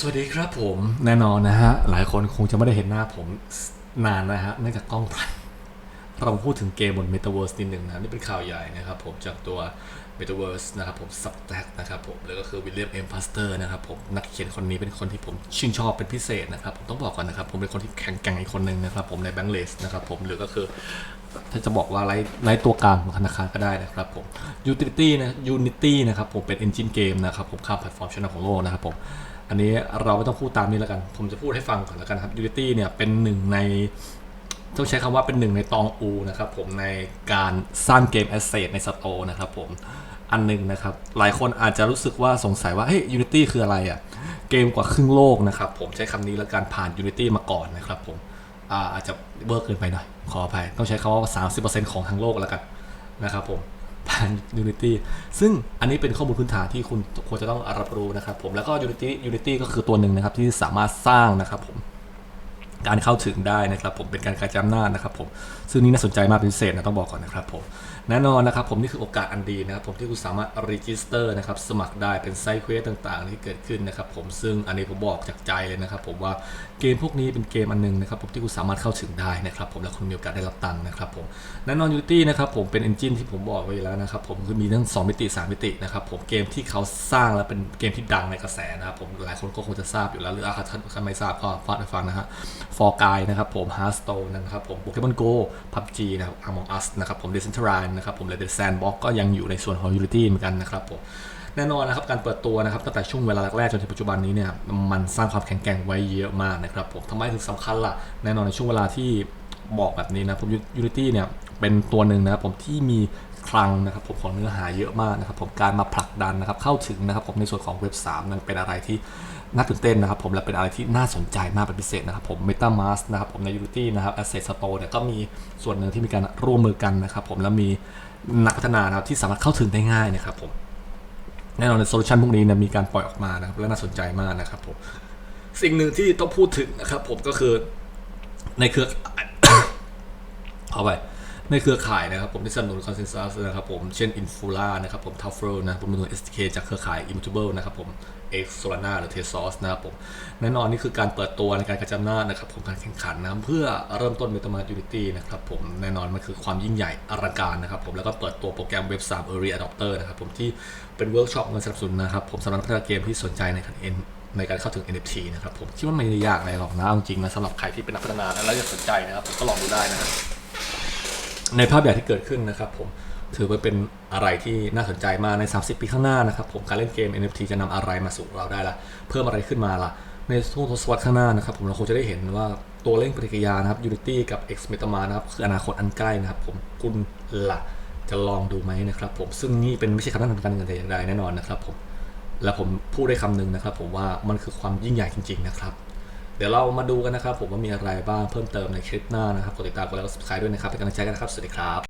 สวัสดีครับผมแน่นอนนะฮะ หลายคนคงจะไม่ได้เห็นหน้าผมนานนะฮะเนื่องจากกล้องพลันเราพูดถึงเกมบน Metaverse นิดหนึ่งนะนี่เป็นข่าวใหญ่นะครับผมจากตัว Metaverse นะครับผม Substack นะครับผมแล้วก็คือวิลเลียมเอ็มพัสเตอร์นะครับผมนักเขียนคนนี้เป็นคนที่ผมชื่นชอบเป็นพิเศษนะครับ ผมต้องบอกก่อนนะครับ ผมเป็นคนที่แข็งแกร่งอีกคนหนึ่งนะครับผมในแบงก์เลสนะครับผมหรือก็คือ ถ้าจะบอกว่าไร้ไร้ตัวกลางของธนาคารก็ได้นะครับผม Utility นะ Unity นะครับผมเป็น Engine Game นะครับผมข้ามแพลตฟอร์มชั้นนำของโลกนะครับผม อันนี้เราไม่ต้องพูดตามนี้แล้วกัน ผมจะพูดให้ฟังก่อนแล้วกันครับ Unity เนี่ยเป็นหนึ่งในต้องใช้คำว่าเป็นหนึ่งในตองอูนะครับผมในการสร้างเกมแอสเซทในสโตร์นะครับผมอันหนึ่งนะครับ หลายคนอาจจะรู้สึกว่าสงสัยว่าเฮ้ย Unity คืออะไรอะ่ะเกมกว่าครึ่งโลกนะครับผมใช้คำนี้แล้วกันผ่าน Unity มาก่อนนะครับผมอาอาจจะเบอร์เกินไปหน่อย ขออภัย ต้องใช้คำว่า 30%ของทั้งโลกแล้วกันนะครับผมาน Unity ซึ่งอันนี้เป็นข้อมูลพื้นฐานที่คุณควรจะต้องรับรู้นะครับผมแล้วก็ Unity Unity ก็คือตัวหนึ่งนะครับที่สามารถสร้างนะครับผม การเข้าถึงได้นะครับผมเป็นการกระจายอำนาจนะครับผมซึ่งนี่น่าสนใจมากเป็นพิเศษนะต้องบอกก่อนนะครับผมแน่นอนนะครับผมนี่คือโอกาสอันดีนะครับผมที่คุณสามารถรีจิสเตอร์นะครับสมัครได้เป็นไซต์เควสต่างๆ ที่เกิดขึ้นนะครับผมซึ่งอันนี้ผมบอกจากใจเลยนะครับผมว่าเกมพวกนี้เป็นเกมอันหนึงนะครับผมที่คุณสามารถเข้าถึงได้นะครับผมและคุณมีโอกาสได้รับตังค์นะครับผมแน่นอน Unity นะครับผมเป็นเอนจินที่ผมบอกไว้แล้วนะครับผมคือมีทั้ง 2 มิติ 3 มิตินะครับผมเกมที่เขาสร้างแล้วเป็นเกมที่ดังในกระแสนะครับผมหลายคนก็คงจะทราบอยู่แล้วหรืออาท่านท่านไม่ทราบก็ฟังให้ฟังนะฮะฟอร์กายนะครับผมฮาร์สโตนนะครับผมโปเกมอนโกพับจีนะครับอามองอัสนะครับผมเดซิซนทรานนะครับผมและเดซแซนบ็อกก็ยังอยู่ในส่วนของยูนิตี้เหมือนกันนะครับผม แน่นอนนะครับการเปิดตัวนะครับตั้งแต่ช่วงเวลาแรกๆจนถึงปัจจุบันนี้เนี่ยมันสร้างความแข็งแกร่งไว้เยอะมากนะครับผมทำไมถึงสำคัญล่ะแน่นอนในช่วงเวลาที่บอกแบบนี้นะผม Unity เนี่ยเป็นตัวหนึ่งนะครับผมที่มีคลังนะครับผมของเนื้อหาเยอะมากนะครับผมการมาผลักดันนะครับเข้าถึงนะครับผมในส่วนของเว็บ3นั้นเป็นอะไรที่น่าตื่นเต้นนะครับผมและเป็นอะไรที่น่าสนใจมากเป็นพิเศษนะครับผม MetaMask นะครับผมใน Unity นะครับ Asset Store เนี่ยก็มีส่วนหนึ่งที่มีการร่วมมือกันนะครับผมและมีนักพัฒนานะครับที่สามารถเข้าถึงได้ง่ายนะครับผม แน่นอนในโซลูชันพวกนี้นะมีการปล่อยออกมานะครับและน่าสนใจมากนะครับผมสิ่งหนึ่งที่ต้องพูดถึงนะครับผมก็คือในเครือเข้าไป ในเครือข่ายนะครับผมที่สนับสนุนคอนเซนแซสนะครับผมเช่น Infura นะครับผม t a f f e r นะผมเป็นหน่วย SDK จากเครือข่าย Immutable นะครับผม X Solana หรือ Tezos นะครับผมแน่นอนนี่คือการเปิดตัวในการกระจายอำนาจนะครับผมการแข่งขันนะเพื่อเริ่มต้น MetaMask Unity นะครับผมแน่นอนมันคือความยิ่งใหญ่อลังการนะครับผมแล้วก็เปิดตัวโปรแกรม Web 3 Early Adopter นะครับผมที่เป็นเวิร์กช็อปเงินสนับสนุนนะครับผมสำหรับนักพัฒนาเกมที่สนใจในการ N ในการเข้าถึง NFT นะครับผมคิดว่าไม่ได้ยากอะไรหรอกนะเอาจริงๆนะสำหรับใครที่เป็นนักพัฒนาแล้วอยากสนใจนะครับผมก็ลองดูได้นะครับ ในภาพใหญ่ที่เกิดขึ้นนะครับผมถือว่าเป็นอะไรที่น่าสนใจมากใน 30 ปีข้างหน้านะครับผมการเล่นเกม NFT จะนำอะไรมาสู่เราได้ละเพิ่มอะไรขึ้นมาละในช่วงทศวรรษข้างหน้านะครับผมเราคงจะได้เห็นว่าตัวเร่งปฏิกิริยานะครับ Unity กับ X Metama นะครับคืออนาคตอันใกล้นะครับผมคุณล่ะจะลองดูไหมนะครับผมซึ่งนี่เป็นไม่ใช่คำแนะนำการเงินแต่อย่างใดแน่นอนนะครับผมและผมพูดได้คำหนึ่งนะครับ ผมว่ามันคือความยิ่งใหญ่จริง ๆ นะครับ เดี๋ยวเรามาดูกันนะครับผมว่ามีอะไรบ้างเพิ่มเติมในคลิปหน้านะครับกดติดตามกดไลค์กด subscribe ด้วยนะครับเป็นกำลังใจกันนะครับ สวัสดีครับ